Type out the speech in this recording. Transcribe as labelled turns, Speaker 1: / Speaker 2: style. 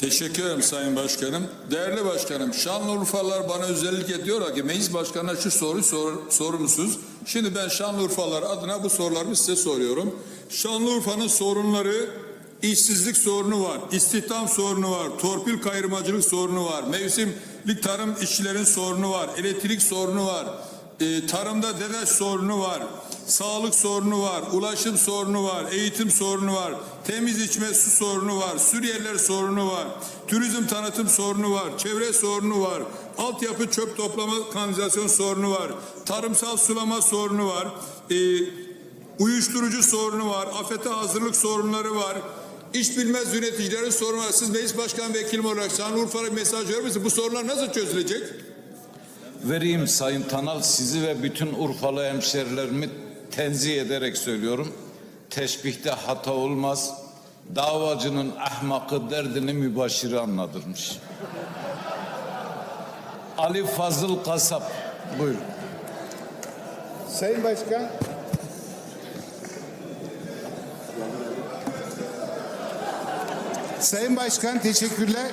Speaker 1: Teşekkür ederim Sayın Başkanım. Değerli Başkanım, Şanlıurfalılar bana özellikle diyorlar ki meclis başkanına şu soruyu sor, sorur musunuz? Şimdi ben Şanlıurfalılar adına bu sorularımı size soruyorum. Şanlıurfa'nın sorunları işsizlik sorunu var, istihdam sorunu var, torpil kayırmacılık sorunu var, mevsimlik tarım işçilerin sorunu var, elektrik sorunu var, e, tarımda dede sorunu var, sağlık sorunu var, ulaşım sorunu var, eğitim sorunu var, temiz içme su sorunu var, Suriyeliler sorunu var, turizm tanıtım sorunu var, çevre sorunu var, altyapı çöp toplama kanalizasyon sorunu var, tarımsal sulama sorunu var, e, uyuşturucu sorunu var, afete hazırlık sorunları var, İş bilmez yöneticilerin sorunu var. Siz meclis başkan vekilim olarak Şanlıurfa'ya mesaj verir misiniz? Bu sorunlar nasıl çözülecek?
Speaker 2: Vereyim Sayın Tanal sizi ve bütün Urfalı hemşerilerimi tenzih ederek söylüyorum. Teşbihte hata olmaz. Davacının ahmakı derdini mübaşiri anladırmış. Ali Fazıl Kasap. Buyurun.
Speaker 3: Sayın Başkan. Sayın Başkan teşekkürler.